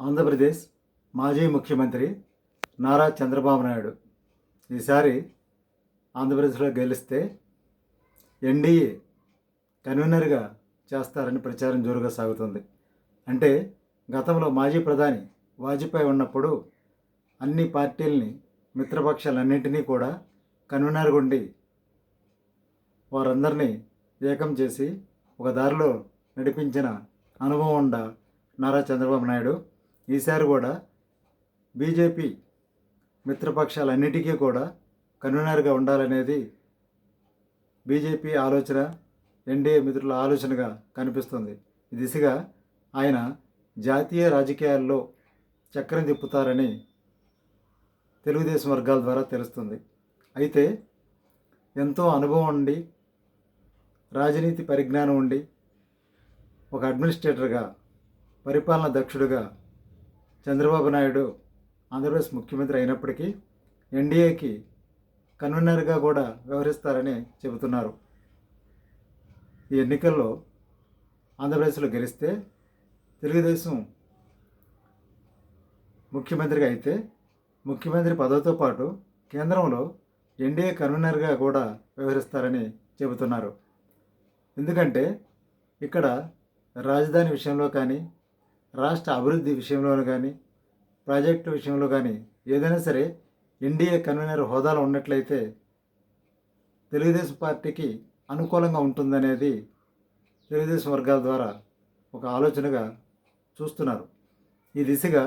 ఆంధ్రప్రదేశ్ మాజీ ముఖ్యమంత్రి నారా చంద్రబాబు నాయుడు. ఈసారి ఆంధ్రప్రదేశ్లో గెలిస్తే ఎన్డీఏ కన్వీనర్గా చేస్తారని ప్రచారం జోరుగా సాగుతుంది. అంటే గతంలో మాజీ ప్రధాని వాజ్పేయి ఉన్నప్పుడు అన్ని పార్టీల్ని మిత్రపక్షాలన్నింటినీ కూడా కన్వీనర్గా ఉండి వారందరినీ ఏకం చేసి ఒక దారిలో నడిపించిన అనుభవం ఉండ నారా చంద్రబాబు నాయుడు? ఈసారి కూడా బీజేపీ మిత్రపక్షాలన్నిటికీ కూడా కన్వీనర్గా ఉండాలనేది బీజేపీ ఆలోచన ఎన్డీఏ మిత్రుల ఆలోచనగా కనిపిస్తుంది. ఈ దిశగా ఆయన జాతీయ రాజకీయాల్లో చక్రం తిప్పుతారని తెలుగుదేశం వర్గాల ద్వారా తెలుస్తుంది. అయితే ఎంతో అనుభవం ఉండి రాజనీతి పరిజ్ఞానం ఉండి ఒక అడ్మినిస్ట్రేటర్గా పరిపాలన దక్షుడుగా చంద్రబాబు నాయుడు ఆంధ్రప్రదేశ్ ముఖ్యమంత్రి అయినప్పటికీ ఎన్డీఏకి కన్వీనర్గా కూడా వ్యవహరిస్తారని చెబుతున్నారు. ఈ ఎన్నికల్లో ఆంధ్రప్రదేశ్లో గెలిస్తే తెలుగుదేశం ముఖ్యమంత్రిగా అయితే ముఖ్యమంత్రి పదవితో పాటు కేంద్రంలో ఎన్డీఏ కన్వీనర్గా కూడా వ్యవహరిస్తారని చెబుతున్నారు. ఎందుకంటే ఇక్కడ రాజధాని విషయంలో కానీ రాష్ట్ర అభివృద్ధి విషయంలోనూ కానీ ప్రాజెక్టు విషయంలో కానీ ఏదైనా సరే ఎన్డీఏ కన్వీనర్ హోదాలో ఉన్నట్లయితే తెలుగుదేశం పార్టీకి అనుకూలంగా ఉంటుందనేది తెలుగుదేశం వర్గాల ద్వారా ఒక ఆలోచనగా చూస్తున్నారు. ఈ దిశగా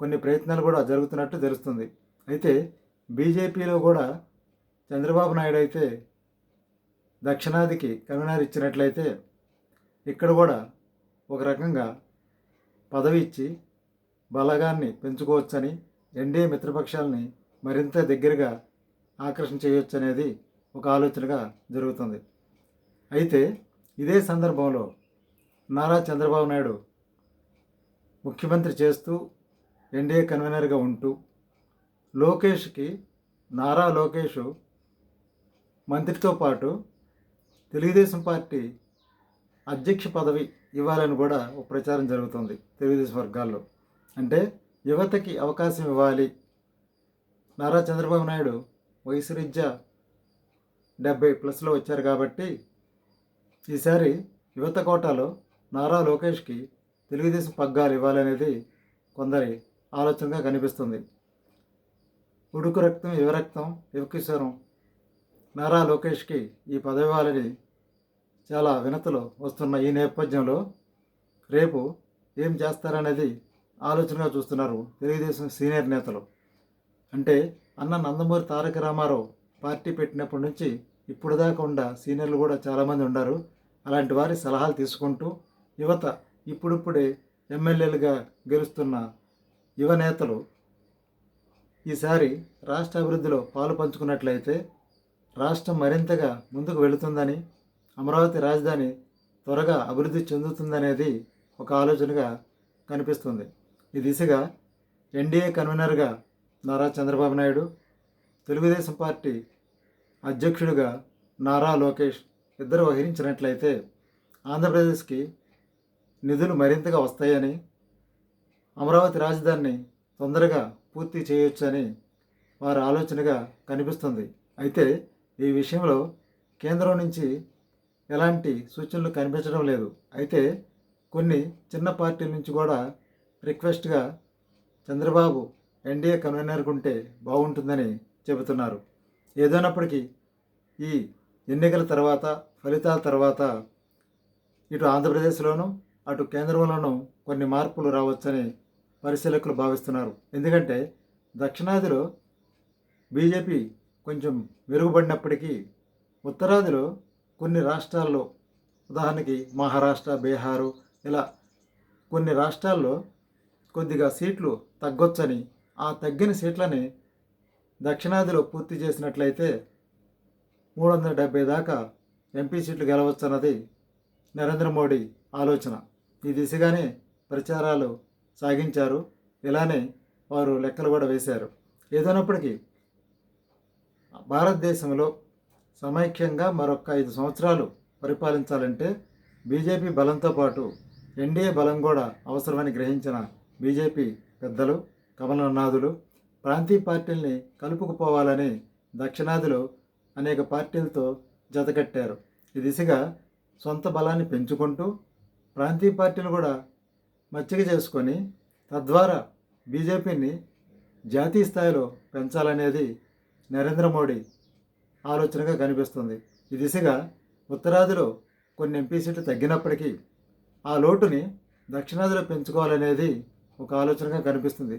కొన్ని ప్రయత్నాలు కూడా జరుగుతున్నట్టు తెలుస్తుంది. అయితే బీజేపీలో కూడా చంద్రబాబు నాయుడు అయితే దక్షిణాదికి కన్వీనర్ ఇచ్చినట్లయితే ఇక్కడ కూడా ఒక రకంగా పదవి ఇచ్చి బలగాన్ని పెంచుకోవచ్చని ఎన్డీఏ మిత్రపక్షాలని మరింత దగ్గరగా ఆకర్షణ చేయవచ్చు అనేది ఒక ఆలోచనగా జరుగుతుంది. అయితే ఇదే సందర్భంలో నారా చంద్రబాబు నాయుడు ముఖ్యమంత్రి చేస్తూ ఎన్డీఏ కన్వీనర్గా ఉంటూ లోకేష్కి నారా లోకేష్ మంత్రితో పాటు తెలుగుదేశం పార్టీ అధ్యక్ష పదవి ఇవ్వాలని కూడా ఒక ప్రచారం జరుగుతుంది తెలుగుదేశం వర్గాల్లో. అంటే యువతకి అవకాశం ఇవ్వాలి. నారా చంద్రబాబు నాయుడు వయసు రీత్యా డెబ్బై ప్లస్లో వచ్చారు కాబట్టి ఈసారి యువత కోటాలో నారా లోకేష్కి తెలుగుదేశం పగ్గాలు ఇవ్వాలనేది కొందరి ఆలోచనగా కనిపిస్తుంది. ఉడుకు రక్తం యువ రక్తం యువకిశోరం నారా లోకేష్కి ఈ పదవి ఇవ్వాలని చాలా వినతులు వస్తున్న ఈ నేపథ్యంలో రేపు ఏం చేస్తారనేది ఆలోచనగా చూస్తున్నారు తెలుగుదేశం సీనియర్ నేతలు. అంటే అన్న నందమూరి తారక రామారావు పార్టీ పెట్టినప్పటి నుంచి ఇప్పుడు దాకా ఉండ సీనియర్లు కూడా చాలామంది ఉన్నారు. అలాంటి వారి సలహాలు తీసుకుంటూ యువత ఇప్పుడిప్పుడే ఎమ్మెల్యేలుగా గెలుస్తున్న యువ నేతలు ఈసారి రాష్ట్ర అభివృద్ధిలో పాలు పంచుకున్నట్లయితే రాష్ట్రం మరింతగా ముందుకు వెళుతుందని అమరావతి రాజధాని త్వరగా అభివృద్ధి చెందుతుందనేది ఒక ఆలోచనగా కనిపిస్తుంది. ఈ దిశగా ఎన్డీఏ కన్వీనర్గా నారా చంద్రబాబు నాయుడు తెలుగుదేశం పార్టీ అధ్యక్షుడిగా నారా లోకేష్ ఇద్దరు వహించినట్లయితే ఆంధ్రప్రదేశ్కి నిధులు మరింతగా వస్తాయని అమరావతి రాజధానిని తొందరగా పూర్తి చేయొచ్చని వారి ఆలోచనగా కనిపిస్తుంది. అయితే ఈ విషయంలో కేంద్రం నుంచి ఎలాంటి సూచనలు కనిపించడం లేదు. అయితే కొన్ని చిన్న పార్టీల నుంచి కూడా రిక్వెస్ట్గా చంద్రబాబు ఎన్డీఏ కన్వీనర్గా ఉంటే బాగుంటుందని చెబుతున్నారు. ఏదైనప్పటికీ ఈ ఎన్నికల తర్వాత ఫలితాల తర్వాత ఇటు ఆంధ్రప్రదేశ్లోనూ అటు కేంద్రంలోనూ కొన్ని మార్పులు రావచ్చని పరిశీలకులు భావిస్తున్నారు. ఎందుకంటే దక్షిణాదిలో బీజేపీ కొంచెం మెరుగుపడినప్పటికీ ఉత్తరాదిలో కొన్ని రాష్ట్రాల్లో ఉదాహరణకి మహారాష్ట్ర బీహారు ఇలా కొన్ని రాష్ట్రాల్లో కొద్దిగా సీట్లు తగ్గొచ్చని ఆ తగ్గిన సీట్లని దక్షిణాదిలో పూర్తి చేసినట్లయితే మూడు వందల డెబ్బై దాకా ఎంపీ సీట్లు గెలవచ్చన్నది నరేంద్ర మోడీ ఆలోచన. ఈ దిశగానే ప్రచారాలు సాగించారు. ఇలానే వారు లెక్కలు కూడా వేశారు. ఏదైనప్పటికీ భారతదేశంలో సమైక్యంగా మరొక ఐదు సంవత్సరాలు పరిపాలించాలంటే బీజేపీ బలంతో పాటు ఎన్డీఏ బలం కూడా అవసరమని గ్రహించిన బీజేపీ పెద్దలు కమలనాథులు ప్రాంతీయ పార్టీల్ని కలుపుకుపోవాలని దక్షిణాదిలో అనేక పార్టీలతో జతకట్టారు ఈ దిశగా సొంత బలాన్ని పెంచుకుంటూ ప్రాంతీయ పార్టీలు కూడా మచ్చిక చేసుకొని తద్వారా బీజేపీని జాతీయ స్థాయిలో పెంచాలనేది నరేంద్ర మోడీ ఆలోచనగా కనిపిస్తుంది. ఈ దిశగా ఉత్తరాదిలో కొన్ని ఎంపీ సీట్లు తగ్గినప్పటికీ ఆ లోటుని దక్షిణాదిలో పెంచుకోవాలనేది ఒక ఆలోచనగా కనిపిస్తుంది.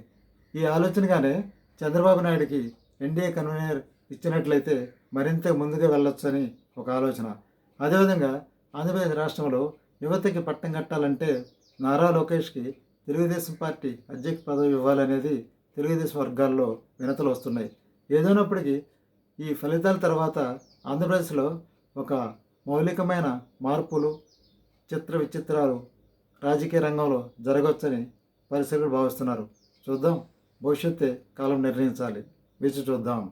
ఈ ఆలోచనగానే చంద్రబాబు నాయుడికి ఎన్డీఏ కన్వీనర్ ఇచ్చినట్లయితే మరింత ముందుగా వెళ్ళొచ్చని ఒక ఆలోచన. అదేవిధంగా ఆంధ్రప్రదేశ్ రాష్ట్రంలో యువతకి పట్టం కట్టాలంటే నారా లోకేష్కి తెలుగుదేశం పార్టీ అధ్యక్ష పదవి ఇవ్వాలనేది తెలుగుదేశం వర్గాల్లో వినతలు వస్తున్నాయి. ఏదైనప్పటికీ ఈ ఫలితాల తర్వాత ఆంధ్రప్రదేశ్లో ఒక మౌలికమైన మార్పులు చిత్ర విచిత్రాలు రాజకీయ రంగంలో జరగవచ్చని పరిశీలకులు భావిస్తున్నారు. చూద్దాం. భవిష్యత్తే కాలం నిర్ణయించాలి. వేచి చూద్దాం.